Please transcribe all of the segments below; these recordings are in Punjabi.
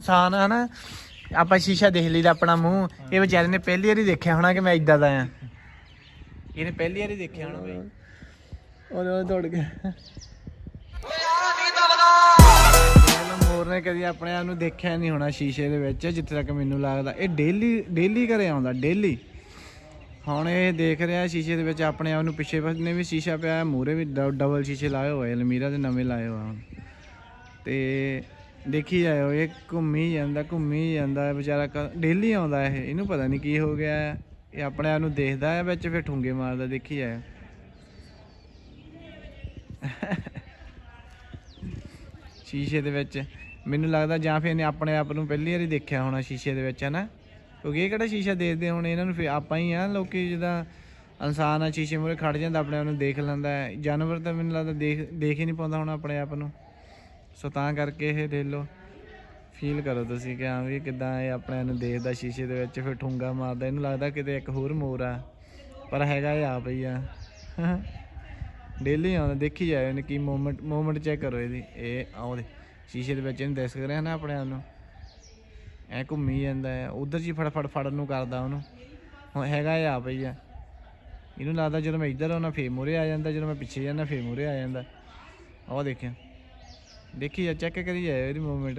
ਇਨਸਾਨ ਹਨਾ ਆਪਾਂ ਸ਼ੀਸ਼ਾ ਦੇਖ ਲਈਦਾ ਆਪਣਾ ਮੂੰਹ। ਇਹ ਵਿਚਾਰੇ ਨੇ ਪਹਿਲੀ ਵਾਰੀ ਦੇਖਿਆ ਹੋਣਾ ਕਿ ਮੈਂ ਇਦਾਂ ਦਾ ਆ। ਇਹਨੇ ਪਹਿਲੀ ਵਾਰੀ ਦੇਖਿਆ ਹੋਣਾ ਬਈ। ਉਹਦੇ ਉਹ ਦੌੜ ਗਿਆ। ਮੋਰ ਨੇ ਕਦੀ ਆਪਣੇ ਆਪ ਨੂੰ ਦੇਖਿਆ ਨਹੀਂ ਹੋਣਾ ਸ਼ੀਸ਼ੇ ਦੇ ਵਿੱਚ ਜਿੱਥੇ ਤੱਕ ਮੈਨੂੰ ਲੱਗਦਾ। ਇਹ ਡੇਲੀ ਡੇਲੀ ਘਰੇ ਆਉਂਦਾ ਡੇਲੀ। ਹੁਣ ਇਹ ਦੇਖ ਰਿਹਾ ਸ਼ੀਸ਼ੇ ਦੇ ਵਿੱਚ ਆਪਣੇ ਆਪ ਨੂੰ ਪਿੱਛੇ ਪਾਸੇ ਵੀ ਸ਼ੀਸ਼ਾ ਪਿਆ ਮੂਰੇ ਵੀ ਡਬਲ ਸ਼ੀਸ਼ੇ ਲਾਏ ਹੋਏ ਅਲਮੀਰਾ ਦੇ ਨਵੇਂ ਲਾਏ ਹੋਏ ਹੁਣ। ਤੇ ਦੇਖੀ ਜਾਇਓ, ਇਹ ਘੁੰਮੀ ਜਾਂਦਾ ਘੁੰਮੀ ਜਾਂਦਾ, ਵਿਚਾਰਾ ਡੇਲੀ ਆਉਂਦਾ ਇਹ, ਇਹਨੂੰ ਪਤਾ ਨਹੀਂ ਕੀ ਹੋ ਗਿਆ ਇਹ ਆਪਣੇ ਆਪ ਨੂੰ ਦੇਖਦਾ ਹੈ, ਵਿੱਚ ਫਿਰ ਠੁੰਗੇ ਮਾਰਦਾ, ਦੇਖੀ ਜਾਇਓ। ਸ਼ੀਸ਼ੇ ਦੇ ਵਿੱਚ, ਮੈਨੂੰ ਲੱਗਦਾ ਜਾਂ ਫਿਰ ਇਹਨੇ ਆਪਣੇ ਆਪ ਨੂੰ ਪਹਿਲੀ ਵਾਰੀ ਦੇਖਿਆ ਹੋਣਾ ਸ਼ੀਸ਼ੇ ਦੇ ਵਿੱਚ, ਹਨਾ? ਕਿਉਂਕਿ ਇਹ ਕਿਹੜਾ ਸ਼ੀਸ਼ਾ ਦੇਖਦੇ ਹੁਣ ਇਹਨਾਂ ਨੂੰ ਫਿਰ ਆਪਾਂ ਹੀ ਆ, ਲੋਕੀ ਜਿੱਦਾਂ ਇਨਸਾਨ ਆ, ਸ਼ੀਸ਼ੇ ਮੂਹਰੇ ਖੜ ਜਾਂਦਾ, ਆਪਣੇ ਆਪ ਨੂੰ ਦੇਖ ਲੈਂਦਾ ਜਾਨਵਰ ਤਾਂ ਮੈਨੂੰ ਲੱਗਦਾ ਦੇਖ ਦੇਖ ਹੀ ਨਹੀਂ ਪਾਉਂਦਾ ਹੁਣ ਆਪਣੇ ਆਪ ਨੂੰ। ਸੋ ਤਾਂ ਕਰਕੇ ਇਹ ਦੇਖ ਲਓ। ਫੀਲ ਕਰੋ ਤੁਸੀਂ ਕਿ ਹਾਂ ਵੀ ਕਿਦਾਂ ਇਹ ਆਪਣੇ ਆਪ ਨੂੰ ਦੇਖਦਾ ਸ਼ੀਸ਼ੇ ਦੇ ਵਿੱਚ ਫਿਰ ਠੁੰਗਾ ਮਾਰਦਾ। ਇਹਨੂੰ ਲੱਗਦਾ ਕਿਤੇ ਇੱਕ ਹੋਰ ਮੋਰ ਆ। ਪਰ ਹੈਗਾ ਇਹ ਆਪ ਹੀ ਆ। ਡੇਲੀ ਆਉਂਦਾ, ਦੇਖੀ ਜਾਏ ਇਹਨੇ ਕੀ ਮੂਵਮੈਂਟ ਮੂਵਮੈਂਟ ਚੈੱਕ ਕਰੋ ਇਹਦੀ। ਇਹ ਆਉਂਦੇ। ਸ਼ੀਸ਼ੇ ਦੇ ਵਿੱਚ ਇਹਨੂੰ ਦਿਸ ਰਿਹਾ ਨਾ ਆਪਣੇ ਆਪ ਨੂੰ। ਐ ਘੁੰਮੀ ਜਾਂਦਾ ਹੈ। ਉਧਰ ਜੀ ਫੜ ਫੜਨ ਨੂੰ ਕਰਦਾ ਉਹਨੂੰ। ਹੁਣ ਹੈਗਾ ਇਹ ਆਪ ਹੀ ਆ। ਇਹਨੂੰ ਲੱਗਦਾ ਜਦੋਂ ਮੈਂ ਇੱਧਰ ਆਉਣਾ, ਫੇਰ ਮੂਹਰੇ ਆ ਜਾਂਦਾ। ਜਦੋਂ ਮੈਂ ਪਿੱਛੇ ਜਾਂਦਾ, ਫੇਰ ਮੂਹਰੇ ਆ ਜਾਂਦਾ। ਆਹ ਦੇਖਿਆ ਦੇਖੀ ਜਾ ਚੈੱਕ ਕਰੀ ਜਾਏ ਇਹਦੀ movement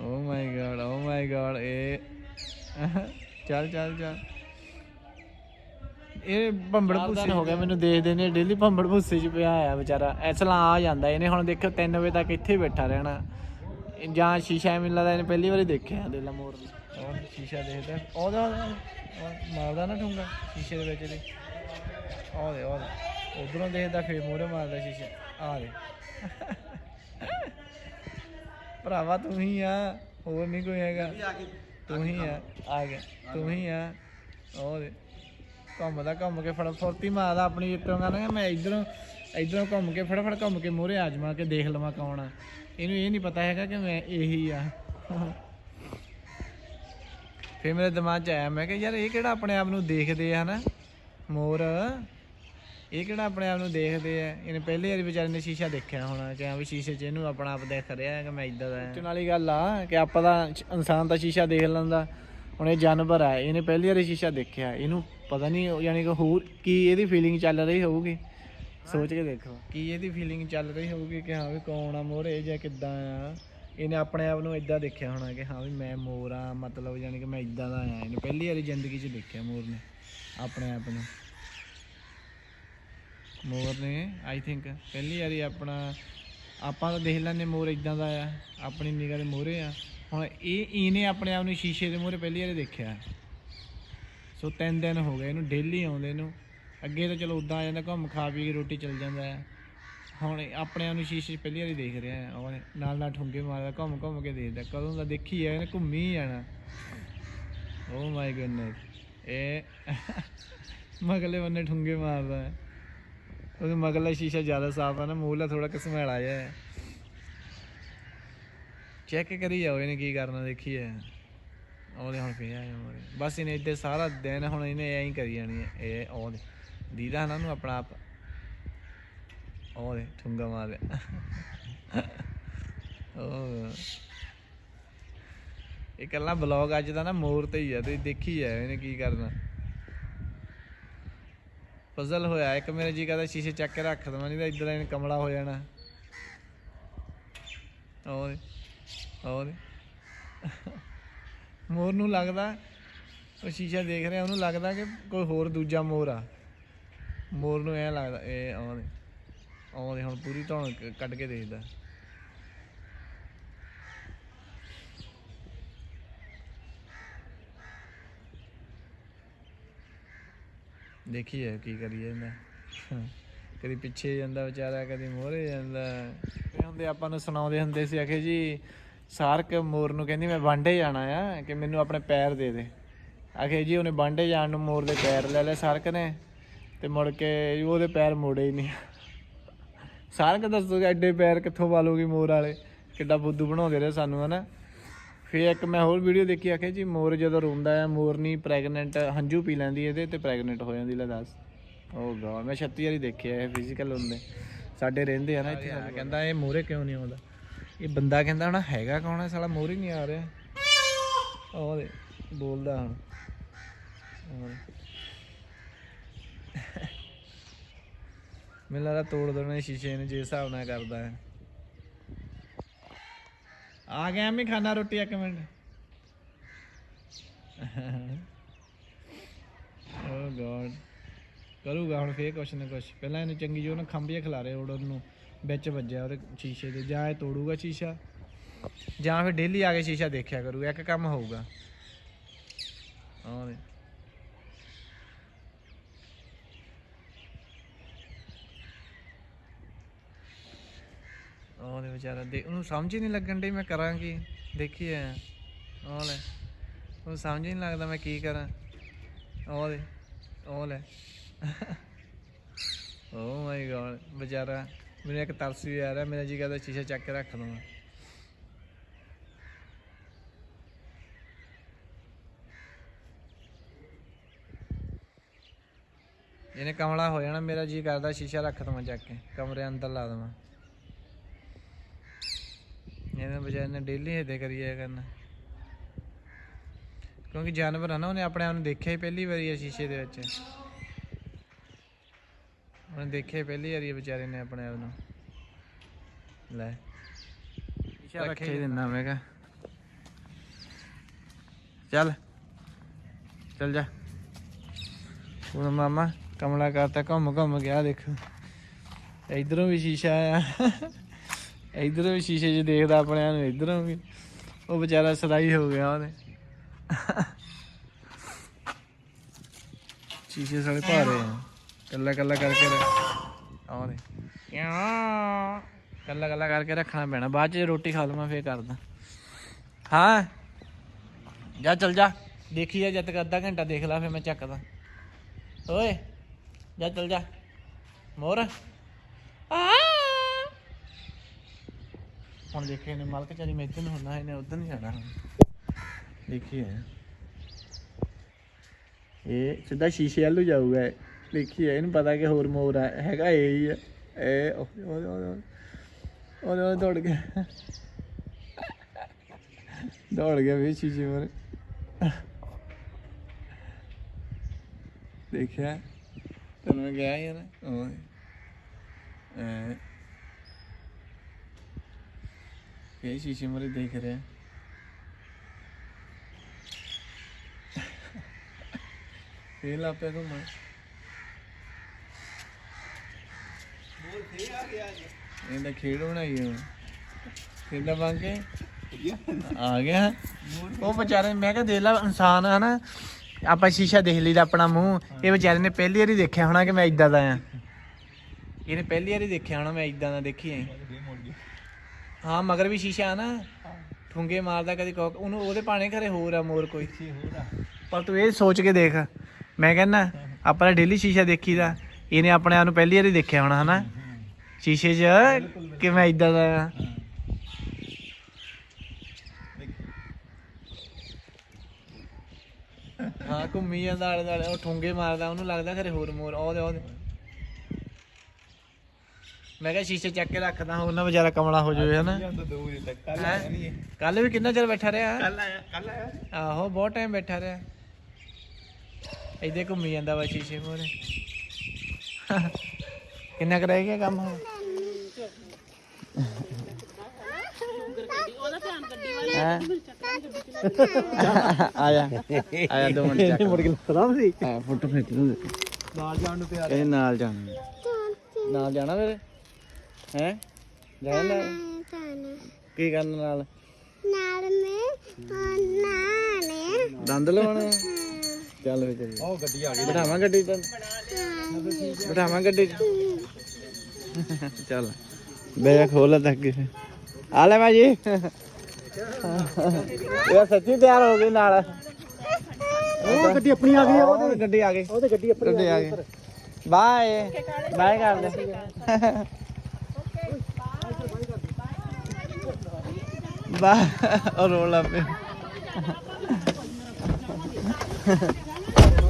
oh my god oh my god ਇਹ ਚੱਲ ਚੱਲ ਚੱਲ। ਇਹ ਭੰਬੜ ਭੁੱਸੇ ਹੋ ਗਿਆ ਮੈਨੂੰ ਦੇਖਦੇ ਨੇ ਡੇਲੀ ਭੰਬੜ ਭੁੱਸੇ 'ਚ ਪਿਆ ਆ ਵਿਚਾਰਾ। ਐਸਲਾ ਆ ਜਾਂਦਾ ਇਹਨੇ ਹੁਣ ਦੇਖੋ 3 ਵਜੇ ਤੱਕ ਇੱਥੇ ਬੈਠਾ ਰਹਿਣਾ। ਜਾਂ ਸ਼ੀਸ਼ਾ ਮੈਨੂੰ ਲੱਗਦਾ ਇਹਨੇ ਪਹਿਲੀ ਵਾਰੀ ਦੇਖਿਆ ਦੇ ਲਾ ਮੋਰ ਨੂੰ ਸ਼ੀਸ਼ਾ ਦੇਖਦਾ। ਉਹਦਾ ਉਹ ਮਾਰਦਾ ਨਾ ਠੁੰਗਾ ਸ਼ੀਸ਼ੇ ਦੇ ਵਿੱਚ ਦੇ ਉਹ ਦੇ ਉਹ ਉਧਰੋਂ ਦੇਖਦਾ ਫੇਰ ਮੂਹਰੇ ਮਾਰਦਾ ਸ਼ੀਸ਼ਾ। ਆ ਦੇ। ਭਰਾਵਾ ਤੂੰ ਹੀ ਆ ਹੋਰ ਨਹੀਂ ਕੋਈ ਹੈਗਾ। ਤੂੰ ਹੀ ਆ ਆ ਗਿਆ। ਤੂੰ ਹੀ ਆ ਉਹ ਦੇ। ਘੁੰਮਦਾ ਘੁੰਮ ਕੇ ਫੜ ਫੁਰਤੀ ਮਾਰਦਾ ਆਪਣੀ ਇੱਟੋਂ ਕਹਿੰਦਾ ਮੈਂ ਇਧਰੋਂ ਇਧਰੋਂ ਘੁੰਮ ਕੇ ਫਟਾਫਟ ਘੁੰਮ ਕੇ ਮੂਹਰੇ ਆ ਜਾਵਾਂ ਕਿ ਦੇਖ ਲਵਾਂ ਕੌਣ ਆ। ਇਹਨੂੰ ਇਹ ਨਹੀਂ ਪਤਾ ਹੈਗਾ ਕਿ ਮੈਂ ਇਹੀ ਆ। ਫਿਰ ਮੇਰੇ ਦਿਮਾਗ 'ਚ ਆਇਆ ਮੈਂ ਕਿ ਯਾਰ ਇਹ ਕਿਹੜਾ ਆਪਣੇ ਆਪ ਨੂੰ ਦੇਖਦੇ ਆ ਹਨਾ? ਮੋਰ। ਇਹ ਕਿਹੜਾ ਆਪਣੇ ਆਪ ਨੂੰ ਦੇਖਦੇ ਆ? ਇਹਨੇ ਪਹਿਲੀ ਵਾਰੀ ਵਿਚਾਰੇ ਨੇ ਸ਼ੀਸ਼ਾ ਦੇਖਿਆ ਹੋਣਾ ਕਿ ਹਾਂ ਵੀ ਸ਼ੀਸ਼ੇ 'ਚ ਇਹਨੂੰ ਆਪਣਾ ਆਪ ਦੇਖ ਰਿਹਾ ਕਿ ਮੈਂ ਇਦਾਂ ਦਾ ਹਾਂ ਵਾਲੀ ਗੱਲ ਆ ਕਿ ਆਪਾਂ ਦਾ ਇਨਸਾਨ ਦਾ ਸ਼ੀਸ਼ਾ ਦੇਖ ਲੈਂਦਾ। ਹੁਣ ਇਹ ਜਾਨਵਰ ਆ ਇਹਨੇ ਪਹਿਲੀ ਵਾਰੀ ਸ਼ੀਸ਼ਾ ਦੇਖਿਆ। ਇਹਨੂੰ ਪਤਾ ਨਹੀਂ ਯਾਨੀ ਕਿ ਹੋਰ ਕੀ ਇਹਦੀ ਫੀਲਿੰਗ ਚੱਲ ਰਹੀ ਹੋਊਗੀ? ਸੋਚ ਕੇ ਦੇਖੋ। ਕੀ ਇਹਦੀ ਫੀਲਿੰਗ ਚੱਲ ਰਹੀ ਹੋਊਗੀ ਕਿ ਹਾਂ ਵੀ ਕੌਣ ਆ ਮੋਰੇ ਜਾਂ ਕਿੱਦਾਂ ਆ? ਇਹਨੇ ਆਪਣੇ ਆਪ ਨੂੰ ਇਦਾਂ ਦੇਖਿਆ ਹੋਣਾ ਕਿ ਹਾਂ ਵੀ ਮੈਂ ਮੋਰ ਆ ਮਤਲਬ ਯਾਨੀ ਕਿ ਮੈਂ ਇਦਾਂ ਦਾ ਆ। ਇਹਨੇ ਪਹਿਲੀ ਵਾਰੀ ਜ਼ਿੰਦਗੀ 'ਚ ਦੇਖਿਆ ਮੋਰ ਨੇ। ਆਪਣੇ ਆਪ ਨੂੰ। ਮੋਰ ਨੇ ਆਈ ਥਿੰਕ ਪਹਿਲੀ ਵਾਰੀ ਆਪਣਾ, ਆਪਾਂ ਤਾਂ ਦੇਖ ਲੈਂਦੇ ਮੋਰ ਇਦਾਂ ਦਾ ਆ, ਆਪਣੀ ਨਿਗਾਹ ਦੇ ਮੋਹਰੇ ਆ। ਹੁਣ ਇਹ, ਇਹਨੇ ਆਪਣੇ ਆਪ ਨੂੰ ਸ਼ੀਸ਼ੇ ਦੇ ਮੂਹਰੇ ਪਹਿਲੀ ਵਾਰੀ ਦੇਖਿਆ। ਸੋ ਤਿੰਨ ਦਿਨ ਹੋ ਗਏ ਇਹਨੂੰ ਡੇਲੀ ਆਉਂਦੇ ਨੂੰ। ਅੱਗੇ ਤਾਂ ਚਲੋ ਉਦਾਂ ਆ ਜਾਂਦਾ, ਘੁੰਮ ਖਾ ਪੀ ਕੇ ਰੋਟੀ ਚੱਲ ਜਾਂਦਾ ਆ। ਹੁਣ ਆਪਣੇ ਆਪ ਨੂੰ ਸ਼ੀਸ਼ੇ 'ਚ ਪਹਿਲੀ ਵਾਰੀ ਦੇਖ ਰਿਹਾ ਆ। ਉਹ ਨਾਲ ਨਾਲ ਠੁੰਗੇ ਮਾਰਦਾ, ਘੁੰਮ ਘੁੰਮ ਕੇ ਦੇਖਦਾ। ਕਦੋਂ ਦਾ ਦੇਖੀ ਆ ਇਹਨੇ ਘੁੰਮੀ ਹੀ ਜਾਣਾ। ਓ ਮਾਈ ਗੁੱਡਨੈਸ ਇਹ ਮਗਲੇ ਬੰਨੇ ਠੁੰਗੇ ਮਾਰਦਾ ਹੈ। ਉਹਦੇ ਮਗਲਾ ਸ਼ੀਸ਼ਾ ਜ਼ਿਆਦਾ ਸਾਫ਼ ਆ ਨਾ ਮੂਹਲਾ ਥੋੜਾ ਕਸਮੈਲਾ ਜਿਹਾ ਹੈ। ਚੈੱਕ ਕਰੀ ਜਾਓ, ਇਹਨੇ ਕੀ ਕਰਨਾ ਦੇਖੀ ਹੈ। ਉਹਦੇ ਹੁਣ ਪਿਆ ਹੈ ਮੋਰੇ ਬਸ ਇਹਨੇ ਇੱਥੇ ਸਾਰਾ ਦਿਨ ਹੁਣ ਇਹਨੇ ਐਂ ਹੀ ਕਰੀ ਜਾਣੀ ਹੈ। ਇਹ ਉਹਦੇ ਦੀਦਾ ਨਾ ਨੂੰ ਆਪਣਾ ਆਪ। ਉਹਦੇ ਠੁੰਗਾ ਮਾਰ ਉਹ ਇਹ ਕੱਲਾ ਬਲੌਗ ਅੱਜ ਦਾ ਨਾ ਮੋਰ ਤੇ ਹੀ ਆ, ਤੁਸੀਂ ਦੇਖੀ ਜਾਓ ਇਹਨੇ ਕੀ ਕਰਨਾ। ਪਜ਼ਲ ਹੋਇਆ, ਇੱਕ ਮੇਰੇ ਜੀ ਕਹਿੰਦਾ ਸ਼ੀਸ਼ੇ ਚੱਕ ਕੇ ਰੱਖ ਦਵਾਂ, ਨਹੀਂ ਤਾਂ ਇਧਰ ਇਹਨੇ ਕਮਲਾ ਹੋ ਜਾਣਾ। ਹੋਰ ਹੋਰ। ਮੋਰ ਨੂੰ ਲੱਗਦਾ, ਉਹ ਸ਼ੀਸ਼ਾ ਦੇਖ ਰਿਹਾ, ਉਹਨੂੰ ਲੱਗਦਾ ਕਿ ਕੋਈ ਹੋਰ ਦੂਜਾ ਮੋਰ ਆ। ਮੋਰ ਨੂੰ ਐ ਲੱਗਦਾ, ਇਹ ਆਉਂਦੇ ਆਉਂਦੇ, ਹੁਣ ਪੂਰੀ ਧੌਣ ਕੱਢ ਕੇ ਦੇਖਦਾ। ਦੇਖੀਏ ਕੀ ਕਰੀਏ ਇਹਦਾ ਕਦੀ ਪਿੱਛੇ ਜਾਂਦਾ ਵਿਚਾਰਾ, ਕਦੀ ਮੋਹਰੇ ਜਾਂਦਾ। ਇਹ ਹੁੰਦੇ ਆਪਾਂ ਨੂੰ ਸੁਣਾਉਂਦੇ ਹੁੰਦੇ ਸੀ, ਆਖੇ ਜੀ, ਸਾਰਕ ਮੋਰ ਨੂੰ ਕਹਿੰਦੀ, ਮੈਂ ਵਾਂਡੇ ਜਾਣਾ ਆ, ਕਿ ਮੈਨੂੰ ਆਪਣੇ ਪੈਰ ਦੇ ਦੇ। ਆਖੇ ਜੀ, ਉਹਨੇ ਵਾਂਡੇ ਜਾਣ ਨੂੰ ਮੋਰ ਦੇ ਪੈਰ ਲੈ ਲਏ ਸਾਰਕ ਨੇ, ਤੇ ਮੁੜ ਕੇ ਉਹਦੇ ਪੈਰ ਮੋੜੇ ਹੀ ਨਹੀਂ। ਸਾਰਕ ਦੱਸੋ ਐਡੇ ਪੈਰ ਕਿੱਥੋਂ ਵਾਲੂਗੀ ਮੋਰ ਵਾਲੇ? ਕਿੱਡਾ ਬੁੱਧੂ ਬਣਾਉਂਦੇ ਰਹੇ ਸਾਨੂੰ, ਹਨਾ? ਫਿਰ ਇੱਕ ਮੈਂ ਹੋਰ ਵੀਡੀਓ ਦੇਖੀ ਆਖੇ ਜੀ ਮੋਰ ਜਦੋਂ ਰੋਂਦਾ ਹੈ ਮੋਰਨੀ ਪ੍ਰੈਗਨੈਂਟ ਹੰਝੂ ਪੀ ਲੈਂਦੀ ਇਹਦੇ ਤੇ ਪ੍ਰੈਗਨੈਂਟ ਹੋ ਜਾਂਦੀ ਲੈ ਦੱਸ। ਓ ਗॉड ਮੈਂ 36 ਵਾਰੀ ਦੇਖਿਆ ਇਹ ਫਿਜ਼ੀਕਲ ਹੁੰਦੇ। ਸਾਡੇ ਰਹਿੰਦੇ ਆ ਨਾ ਇੱਥੇ ਕਹਿੰਦਾ ਇਹ ਮੋਰੇ ਕਿਉਂ ਨਹੀਂ ਆਉਂਦਾ? ਇਹ ਬੰਦਾ ਕਹਿੰਦਾ ਹੁਣ ਹੈਗਾ ਕੌਣ ਹੈ ਸਾਲਾ ਮੋਰੇ ਨਹੀਂ ਆ ਰਿਹਾ। ਉਹ ਦੇ ਬੋਲਦਾ ਹੁਣ। ਮੈਨੂੰ ਲੱਗਦਾ ਤੋੜ ਦੇਣਾ ਸ਼ੀਸ਼ੇ ਨੂੰ ਜੇ ਹਿਸਾਬ ਨਾਲ ਕਰਦਾ ਹੈ। ਆ ਗਿਆ ਮੈਂ ਖਾਣਾ ਰੋਟੀ ਇੱਕ ਮਿੰਟ। oh ਓ ਗॉड ਕਰੂਗਾ ਹੁਣ ਫੇਰ ਕੁਛ ਨਾ ਕੁਛ। ਪਹਿਲਾਂ ਇਹਨੂੰ ਚੰਗੀ ਜੋ ਨਾ ਖੰਭੇ ਖਿਲਾਰੇ ਉੜਨ ਨੂੰ। ਵਿੱਚ ਵੱਜਿਆ ਉਹਦੇ ਸ਼ੀਸ਼ੇ ਦੇ। ਜਾਂ ਇਹ ਤੋੜੂਗਾ ਸ਼ੀਸ਼ਾ। ਜਾਂ ਫਿਰ ਡੇਲੀ ਆ ਕੇ ਸ਼ੀਸ਼ਾ ਦੇਖਿਆ ਕਰੂਗਾ। ਇੱਕ ਕੰਮ ਹੋਊਗਾ। ਹਾਂ ਉਹਦੇ ਵਿਚਾਰਾ ਦੇ ਉਹਨੂੰ ਸਮਝ ਹੀ ਨਹੀਂ ਲੱਗਣ ਡਈ ਮੈਂ ਕਰਾਂ ਕੀ? ਦੇਖੀ ਆ ਉਹ ਲੈ। ਉਹ ਸਮਝ ਹੀ ਨਹੀਂ ਲੱਗਦਾ ਮੈਂ ਕੀ ਕਰਾਂ। ਉਹ ਦੇ। ਉਹ ਲੈ। ਓ ਮਾਈ ਗॉड ਵਿਚਾਰਾ ਮੈਨੂੰ ਇੱਕ ਤਰਸ ਵੀ ਆ ਰਿਹਾ, ਮੇਰਾ ਜੀ ਕਰਦਾ ਸ਼ੀਸ਼ਾ ਚੱਕ ਕੇ ਰੱਖ ਦਵਾਂ ਇਹਨੇ ਕਮਲਾ ਹੋ ਜਾਣਾ, ਮੇਰਾ ਜੀ ਕਰਦਾ ਸ਼ੀਸ਼ਾ ਰੱਖ ਦਵਾਂ ਚੱਕ ਕੇ। ਕਮਰੇ ਅੰਦਰ ਲਾ ਦਵਾਂ। ਇਹਨੇ ਵਿਚਾਰੇ ਨੇ ਡੇਲੀ ਇਹਦੇ ਕਰੀਏ ਕਰਨਾ। ਕਿਉਂਕਿ ਜਾਨਵਰ ਆ ਨਾ ਉਹਨੇ ਆਪਣੇ ਆਪ ਨੂੰ ਦੇਖਿਆ ਹੀ ਪਹਿਲੀ ਵਾਰੀ ਆ ਸ਼ੀਸ਼ੇ ਦੇ ਵਿੱਚ। ਉਹਨੇ ਦੇਖਿਆ ਪਹਿਲੀ ਵਾਰੀ ਵਿਚਾਰੇ ਨੇ ਆਪਣੇ ਆਪ ਨੂੰ। ਲੈ ਸ਼ੀਸ਼ਾ ਰੱਖੇ ਦਿੰਦਾ ਮੈਂ ਕਿਹਾ। ਚੱਲ ਚੱਲ ਜਾ। ਉਹ ਮਾਮਾ ਕਮਲਾ ਕਰਤਾ ਘੁੰਮ ਘੁੰਮ ਗਿਆ ਦੇਖੋ। ਇਧਰੋਂ ਵੀ ਸ਼ੀਸ਼ਾ ਆ ਇਧਰੋਂ ਵੀ ਸ਼ੀਸ਼ੇ 'ਚ ਦੇਖਦਾ ਆਪਣੇ ਆਪ ਨੂੰ, ਇਧਰੋਂ ਵੀ। ਉਹ ਵਿਚਾਰਾ ਸਦਾਈ ਹੋ ਗਿਆ ਉਹਦੇ ਸ਼ੀਸ਼ੇ ਸਾਲੇ ਭਾਰੇ ਆ। ਕੱਲਾ ਕੱਲਾ ਕਰਕੇ ਰੱਖ ਕਿਉਂ ਕੱਲਾ ਕੱਲਾ ਕਰਕੇ ਰੱਖਣਾ ਪੈਣਾ। ਬਾਅਦ ਚ ਰੋਟੀ ਖਾ ਲਵਾਂ, ਫੇਰ ਕਰਦਾ। ਹਾਂ? ਜਾ ਚਲ ਜਾ। ਦੇਖੀ ਜਾ ਜਦ ਤੱਕ ਅੱਧਾ ਘੰਟਾ ਦੇਖ ਲਾ, ਫੇਰ ਮੈਂ ਚੱਕਦਾ। ਓਏ, ਜਾ ਚਲ ਜਾ। ਮੋਰ। ਆ! ਹੁਣ ਦੇਖੇ ਨੇ ਮਾਲਕ ਚਾਰੀ ਮੈਂ ਇੱਧਰ ਨੂੰ ਹੁੰਦਾ ਇਹਨੇ ਉਧਰ ਨਹੀਂ ਜਾਣਾ। ਦੇਖੀਏ। ਇਹ ਸਿੱਧਾ ਸ਼ੀਸ਼ੇ ਵੱਲ ਨੂੰ ਜਾਊਗਾ ਦੇਖੀਏ, ਇਹਨੂੰ ਪਤਾ ਕਿ ਹੋਰ ਮੋਰ ਆ, ਹੈਗਾ ਇਹ ਹੀ ਆ। ਇਹ ਉਹਦੇ ਉਹਦੇ ਉਹਦੇ ਉਹਦੇ ਦੌੜ ਗਿਆ। ਦੌੜ ਗਿਆ ਵੀ ਸ਼ੀਸ਼ੇ ਮੋਰ ਦੇਖਿਆ? ਤੈਨੂੰ ਮੈਂ ਗਿਆ ਯਾਰ ਓਏ ਐ ਇਹ ਸ਼ੀਸ਼ੇ ਮੋਰੇ ਦੇਖ ਰਿਹਾ ਫੇਰ ਲਾਪੇ ਘੁੰਮਣ ਇਹਦਾ ਖੇਡ ਬਣਾਈ ਹੁਣ ਕਿੰਨਾ ਬਣ ਕੇ ਆ ਗਿਆ ਉਹ ਵਿਚਾਰੇ ਮੈਂ ਕਿਹਾ ਦੇਖ ਲਾ ਇਨਸਾਨ ਆ ਨਾ ਆਪਾਂ ਸ਼ੀਸ਼ਾ ਦੇਖ ਲਈਦਾ ਆਪਣਾ ਮੂੰਹ ਇਹ ਵਿਚਾਰੇ ਨੇ ਪਹਿਲੀ ਵਾਰੀ ਦੇਖਿਆ ਹੋਣਾ ਕਿ ਮੈਂ ਇਦਾਂ ਦਾ ਆ ਇਹਨੇ ਪਹਿਲੀ ਵਾਰੀ ਦੇਖਿਆ ਹੋਣਾ ਮੈਂ ਇਦਾਂ ਦਾ ਦੇਖੀ ਐ ਹਾਂ ਮਗਰ ਵੀ ਸ਼ੀਸ਼ਾ ਆ ਨਾ। ਠੁੰਗੇ ਮਾਰਦਾ ਕਦੀ ਕੋਕ। ਉਹਨੂੰ ਉਹਦੇ ਪਾਣੇ ਘਰੇ ਹੋਰ ਆ ਮੋਰ ਕੋਈ। ਪਰ ਤੂੰ ਇਹ ਸੋਚ ਕੇ ਦੇਖ। ਮੈਂ ਕਹਿੰਦਾ ਆਪਾਂ ਡੇਲੀ ਸ਼ੀਸ਼ਾ ਦੇਖੀਦਾ। ਇਹਨੇ ਆਪਣੇ ਆਪ ਨੂੰ ਪਹਿਲੀ ਵਾਰੀ ਦੇਖਿਆ ਹੋਣਾ ਹਨਾ? ਸ਼ੀਸ਼ੇ 'ਚ ਕਿ ਮੈਂ ਇਦਾਂ ਦਾ ਆ। ਹਾਂ ਘੁੰਮੀ ਜਾਂਦਾ ਆਲੇ ਦੁਆਲੇ। ਉਹ ਠੁੰਗੇ ਮਾਰਦਾ ਉਹਨੂੰ ਲੱਗਦਾ ਖਰੇ ਹੋਰ ਮੋਰ। ਉਹਦੇ ਉਹਦੇ। ਮੈਂ ਕਿਹਾ ਸ਼ੀਸ਼ੇ ਚੱਕ ਕੇ ਰੱਖਦਾ ਹੋਰ ਨਾ ਵਿਚਾਰਾ ਕਮਲਾ ਹੋ ਜਾਵੇ ਹਨਾ? ਕੱਲ ਵੀ ਕਿੰਨਾ ਚਿਰ ਬੈਠਾ ਰਿਹਾ? ਕੱਲ ਆਇਆ ਕੱਲ ਆਇਆ ਆਹੋ ਬਹੁਤ ਟਾਈਮ ਬੈਠਾ ਰਿਹਾ। ਇੱਥੇ ਘੁੰਮੀ ਜਾਂਦਾ ਵਾ ਸ਼ੀਸ਼ੇ ਮੋਰੇ ਕਿੰਨਾ ਕੁ ਰਹਿ ਗਿਆ ਕੰਮ? ਹੁਣ ਹੈਂ? ਆਇਆ ਆਇਆ ਦੋ ਮਿੰਟ ਚੱਕ। ਮੁੜ ਕੇ ਸਲਾਮ ਸੀ। ਆ ਫੋਟੋ ਖਿੱਚ ਲੂ ਨਾਲ ਜਾਣ ਨੂੰ ਪਿਆ ਇਹ ਨਾਲ ਜਾਣਾ। ਨਾਲ ਜਾਣਾ ਮੇਰੇ ਹੈ? ਜਾਣਾ ਕੀ ਕਰਨ ਨਾਲ? ਦੰਦ ਲਵਾਉਣੇ ਆ? ਚੱਲ ਫੇ ਚੱਲ। ਉਹ ਗੱਡੀ ਆ ਗਈ। ਬਿਠਾਵਾਂ ਗੱਡੀ ਤੇ ਬਿਠਾਵਾਂ ਗੱਡੀ 'ਚ? ਚੱਲ। ਬੈ ਖੋਲ ਤੱਕ ਆ ਲੈ ਭਾਜੀ। ਇਹ ਸੱਚੀ ਤਿਆਰ ਹੋ ਗਈ ਨਾਲ। ਉਹ ਗੱਡੀ ਆਪਣੀ ਆ ਗਈ ਉਹ ਗੱਡੀ ਆ ਗਈ। ਉਹ ਤੇ ਗੱਡੀ ਆਪਣੀ ਗੱਡੀ ਆ ਗਈ ਬਾਏ। ਬਾਏ ਕਰ ਦੇ Va a rola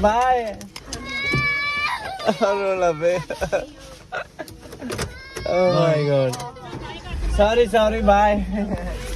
Bye. rola Oh my god. Sorry, sorry, bye.